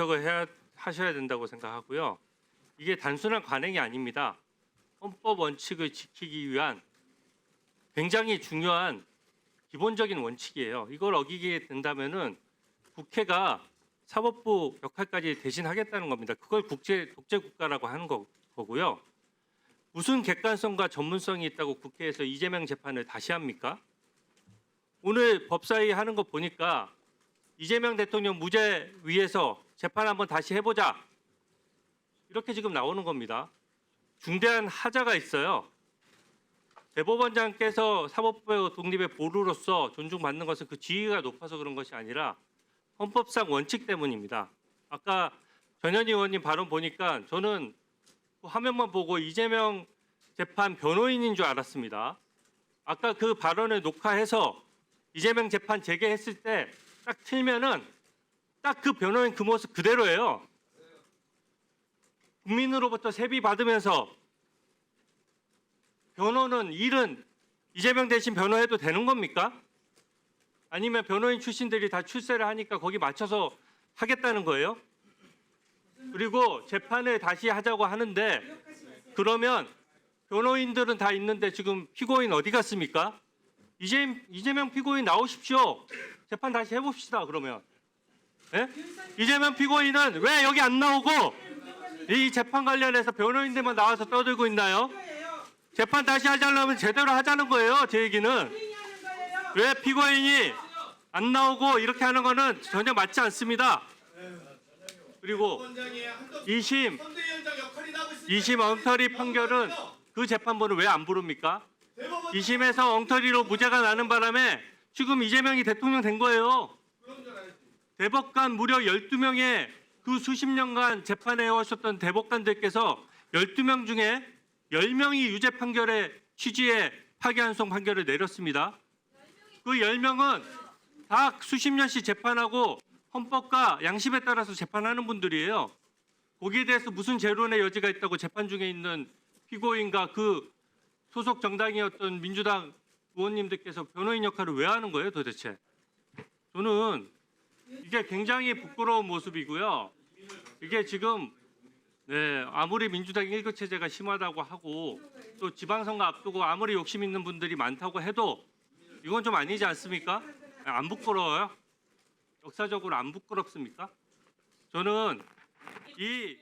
이석을 해야 하셔야 된다고 생각하고요. 이게 단순한 관행이 아닙니다. 헌법 원칙을 지키기 위한 굉장히 중요한 기본적인 원칙이에요. 이걸 어기게 된다면은 국회가 사법부 역할까지 대신하겠다는 겁니다. 그걸 국제 독재 국가라고 하는 거, 거고요. 무슨 객관성과 전문성이 있다고 국회에서 이재명 재판을 다시 합니까? 오늘 법사위 하는 거 보니까 이재명 대통령 무죄 위해서 재판 한번 다시 해보자 이렇게 지금 나오는 겁니다. 중대한 하자가 있어요. 대법원장께서 사법부 독립의 보루로서 존중받는 것은 그 지위가 높아서 그런 것이 아니라 헌법상 원칙 때문입니다. 아까 전현 의원님 발언 보니까 저는 그 화면만 보고 이재명 재판 변호인인 줄 알았습니다. 아까 그 발언을 녹화해서 이재명 재판 재개했을 때 딱 틀면은 딱 그 변호인 그 모습 그대로예요. 국민으로부터 세비 받으면서 변호는 일은 이재명 대신 변호해도 되는 겁니까? 아니면 변호인 출신들이 다 출세를 하니까 거기 맞춰서 하겠다는 거예요? 그리고 재판을 다시 하자고 하는데 그러면 변호인들은 다 있는데 지금 피고인 어디 갔습니까? 이재, 이재명 피고인 나오십시오. 재판 다시 해봅시다. 그러면 예? 이재명 피고인은 왜 여기 안 나오고 이 재판 관련해서 변호인들만 나와서 떠들고 있나요? 재판 다시 하자려면 제대로 하자는 거예요. 제 얘기는 왜 피고인이 안 나오고 이렇게 하는 거는 전혀 맞지 않습니다. 그리고 원장이 한덕수 2심 선대위원장 역할이 나고 있습니다. 2심 엉터리 판결은 그 재판부는 왜 안 부릅니까? 대법원 2심에서 엉터리로 무죄가 나는 바람에 지금 이재명이 대통령 된 거예요. 대법관 무려 12명의 그 수십 년간 재판해 오셨던 대법관들께서 12명 중에 10명이 유죄 판결의 취지에 파기환송 판결을 내렸습니다. 그 10명은 다 수십 년씩 재판하고 헌법과 양심에 따라서 재판하는 분들이에요. 거기에 대해서 무슨 재론의 여지가 있다고 재판 중에 있는 피고인과 그 소속 정당이었던 민주당 의원님들께서 변호인 역할을 왜 하는 거예요 도대체? 저는 이게 굉장히 부끄러운 모습이고요. 이게 지금 네, 아무리 민주당 일거 체제가 심하다고 하고 또 지방선거 앞두고 아무리 욕심 있는 분들이 많다고 해도 이건 좀 아니지 않습니까? 안 부끄러워요? 역사적으로 안 부끄럽습니까? 저는 이